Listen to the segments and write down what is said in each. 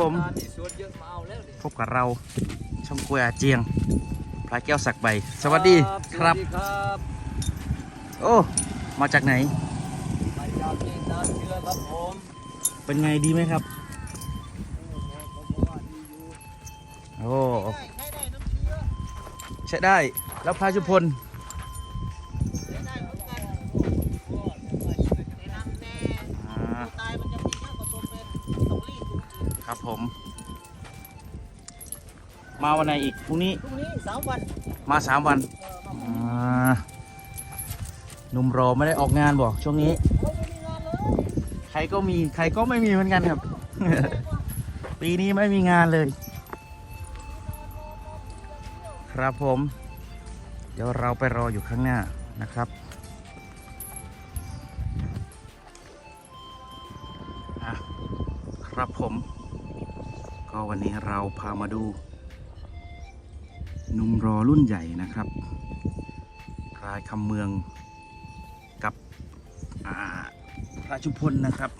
ผมมีสวนเยอะมาเอาแล้วดิพบกับเราช่องกล้วยอาเจียงพระแก้วสักใบ สวัสดีครับสวัสดีครับโอ้ มาจากไหนมาจากที่นาเชือครับผมเป็นไงดีไหมครับโอ้ใช้ได้แล้วพระชุมพลอ่าครับผม มาวันไหนอีกพรุ่งนี้พรุ่งนี้สามวันมาสามวันอ่าหนุ่มรอไม่ได้ออกงานบอกช่วงนี้ใครก็มีใครก็ไม่มีเหมือนกันครับ ปีนี้ไม่มีงานเลย ครับผม เดี๋ยวเราไปรออยู่ข้างหน้านะครับอะครับผม ก็วันนี้เราพามาดูห นุ่มรอรุ่นใหญ่นะครับพรายคำเมืองกับพระชุพลนะครับ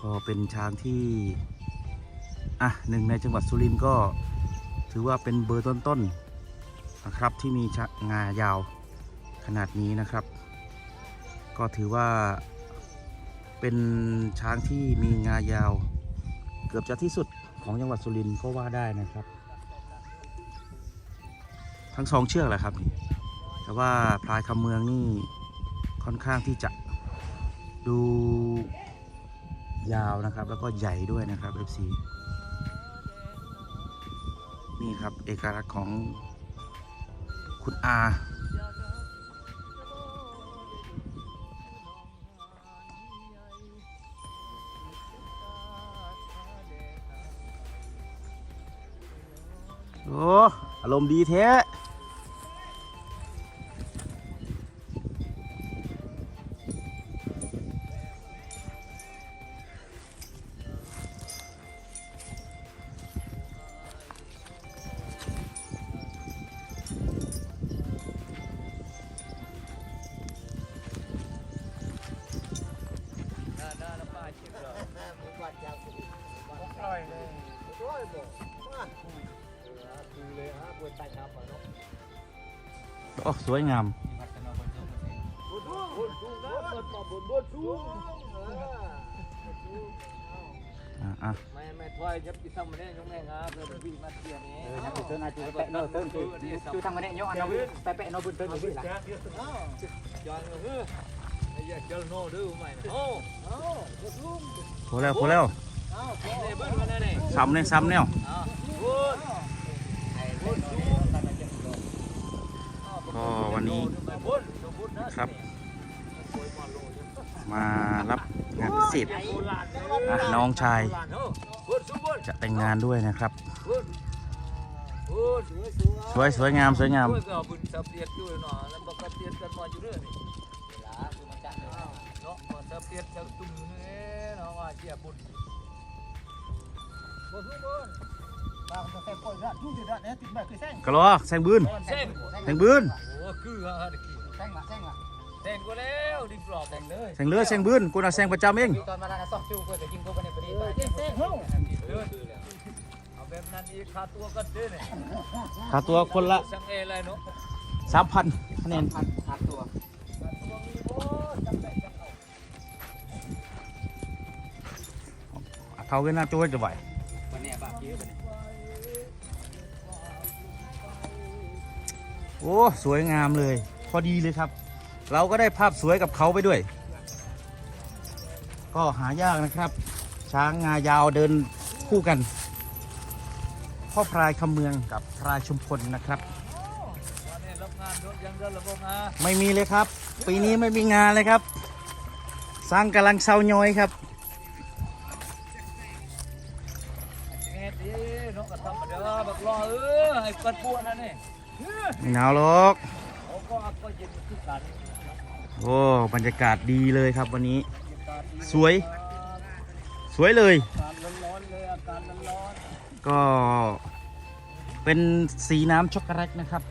ก็เป็นช้างที่ อะหนึ่งในจังหวัดสุรินทร์ก็ถือว่าเป็นเบอร์ต้นๆนนะครับที่มีชะงายาวขนาดนี้นะครับ ก็ถือว่าเป็นช้างที่มีงายาว เกือบจะที่สุดของจังหวัดสุรินทร์ก็ว่าได้นะครับ ทั้งสองเชือกแหละครับนี่แต่ว่าพลายคำเมืองนี่ค่อนข้างที่จะดูยาวนะครับ แล้วก็ใหญ่ด้วยนะครับ FC นี่ครับ เอกลักษณ์ของคุณอา อ้อารมณ์ดีแท้ได้ได้แล้วป้าเลยมีวัดยาวสุดวัดร้อยเลยร้อยบ่มา ดูเลยฮะบนใต้น้ำอะเนาะโอ้สวยงามวัดกันเนาะคนเจ้าคนเจ้าบนบนสูงนะบนต่อบนบนสูงเอออะอะไม่ไม่ถอยจะไปทำมันได้ยังไงครับเพื่อนพี่มาเที่ยวนี้เออนักเติ้ลอาจจะแปะโน่เติ้ลคือคือทางมันเนี่ยยกอันนั้นไปแปะโน่บุญเติ้ลอยู่ที่หลังอ้าวจอนเออไอ้ยาเจอโน่ดื้อใหม่โอ้เอ้าบนสูงพอแล้วพอแล้วเอ้าแค่ไหนเบิ้ลมาเนี่ยซ้ำเนี่ยซ้ำเนี่ยอ้าวบน อะน้องชายจะแต่งงานด้วยนะครับ สวยสวยสวยสวยงามสวยงามก็เอาบุญสับเปียดอยู่เนาะแล้วบอกว่าเปียดกันมาอยู่เรื่อยนี่เวลาคือมันจัดเนาะเนาะมาสับเปียดจะตุ้มเนี่ยเนาะว่าเจียบุญบนสูงบนบางคนใส่ปล่อยละยุ่งเดือดเนี่ยติดแบบคือแซงกแซงบืนเส้นแซงบืนโอ้คือ ฮะตะกี้แซงละแซงละเส้นก็แล้วดิปลอบแดงเลยแซงเลือแซงบืนกูน่ะแซงประจำเองตอนมาแล้วซอกจูก็จะกินกูไปในปรีไปเส้นเฮ้าเดินเอาแบบนั้นอีกค่าตัวก็เด้เนี่ยค่าตัวคนละสังเออะไรเนาะสามพันคะแนนพันพันตัวเท่ากันหน้าจ้วยจะไหววันนี้บ้าคิ้ววันนี้โอ้ สวยงามเลย พอดีเลยครับ เราก็ได้ภาพสวยกับเขาไปด้วย ก็หายากนะครับ ช้างงายาวเดินคู่กัน พ่อพรายคำเมืองกับพรายชุมพลนะครับ ไม่มีเลยครับ ปีนี้ไม่มีงานเลยครับ สร้างกำลังเซาย้อยครับเนาะทำเด้อบักรอเออให้ปัดปวดนั่นนี่ไม่หนาวหรอกอักก็เย็นคือกัน โอ้บรรยากาศดีเลยครับวันนี้ สวย สวยเลยอากาศร้อนๆเลยอากาศร้อนก็เป็นสีน้ำช็อกโกแลตนะครับ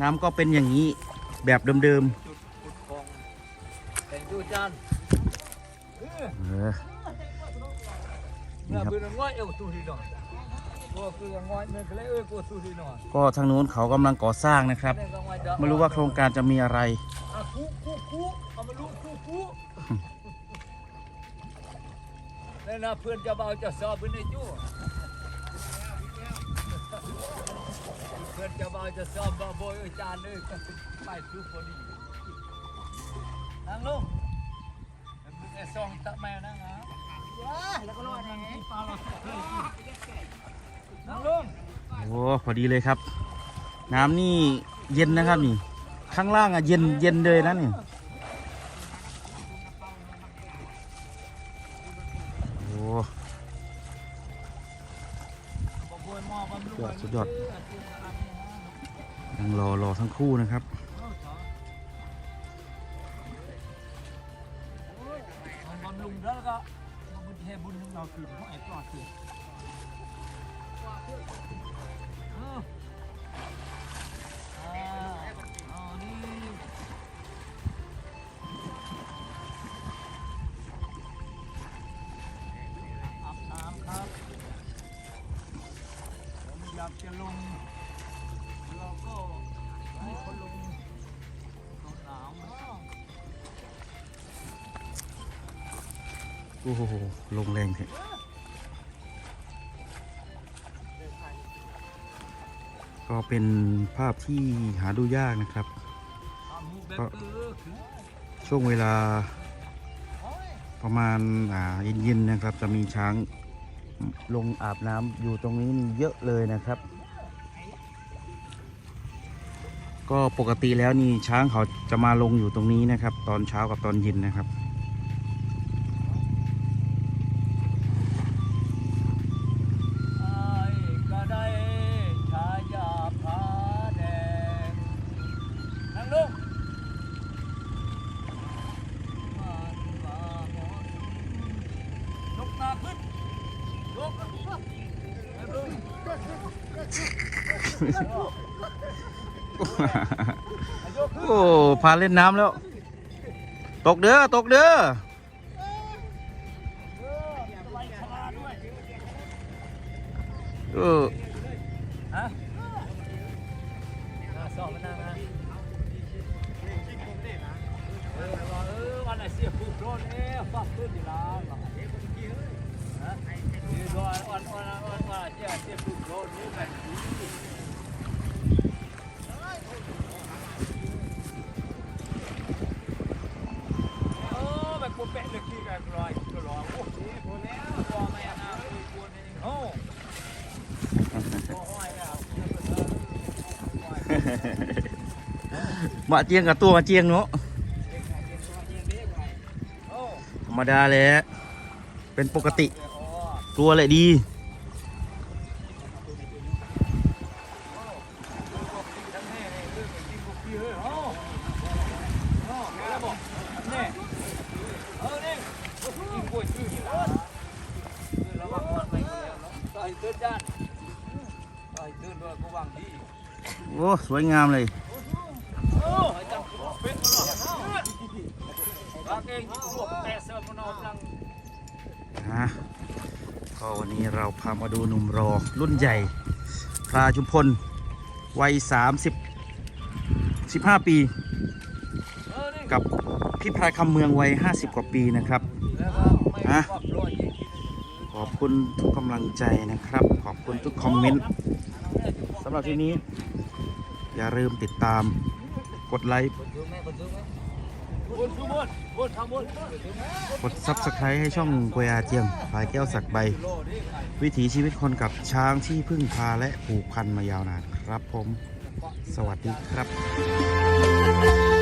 น้ำก็เป็นอย่างนี้แบบเดิมๆจุดจุดของแต่งจูจานๆเออเมื่อปืนง่อ ก็เลยเออกูตูดีหน่อยก็ทางนู้นเขากำลังก่อสร้างนะครับ ไม่รู้ว่าโครงการจะมีอะไรอะคู่คู่คู่เอามาลูกคู่คู่นี่นะเพื่อนจะเบาจะสอบเพื่อนในจู่เพื่อนจะเบาจะสอบบ่บ่อยอาจารย์เลยก็ไปทุกพอดีนั่งลงแล้วมึงไอ้ซองตะแม่นั่งฮะแล้วก็รอดแน่นั่งลง โอ้พอดีเลยครับ น้ำนี่เย็นนะครับนี่ ข้างล่างอะเย็นเย็นเลยนะนี่โอ้บ่บ่อยหม้อบำรุงยอดสุดยอดยังรอรอทั้งคู่นะครับบำรุงแล้วก็บุญเทบุญเราคือพวกไอ้ปลอดคื ออ่าอ๋อนี่อาบน้ำครับ ผมอยากจะลง เราก็ให้คนลงลงน้ำโอ้โหลงแรงเถอะ ก็เป็นภาพที่หาดูยากนะครับก็ช่วงเวลาประมาณอ่าเย็นๆนะครับ จะมีช้างลงอาบน้ำอยู่ตรงนี้นี่เยอะเลยนะครับ ก็ปกติแล้วนี่ช้างเขาจะมาลงอยู่ตรงนี้นะครับ ตอนเช้ากับตอนเย็นนะครับ โอ้พาเล่นน้ำแล้ว ตกเด้อ ตกเด้อเออ มาเจียงกับตัวมาเจียงเนาะธรรมดาแหละเป็นปกติ ตัวแหละดีโอ้ สวยงามเลย นะก็วันนี้เราพามาดูหนุ่มรอรุ่นใหญ่ พราชุมพล วัย 30 15 ปี กับพี่พรายคำเมืองวัย 50 กว่าปีนะครับขอบคุณทุกกำลังใจนะครับ ขอบคุณทุกคอมเมนต์สำหรับที่นี้ อย่าลืมติดตามกดไลค์ กด Subscribe ให้ช่องกวยอาเจียงพายแก้วสักใบ วิถีชีวิตคนกับช้างที่พึ่งพาและผูกพันมายาวนานครับผม สวัสดีครับ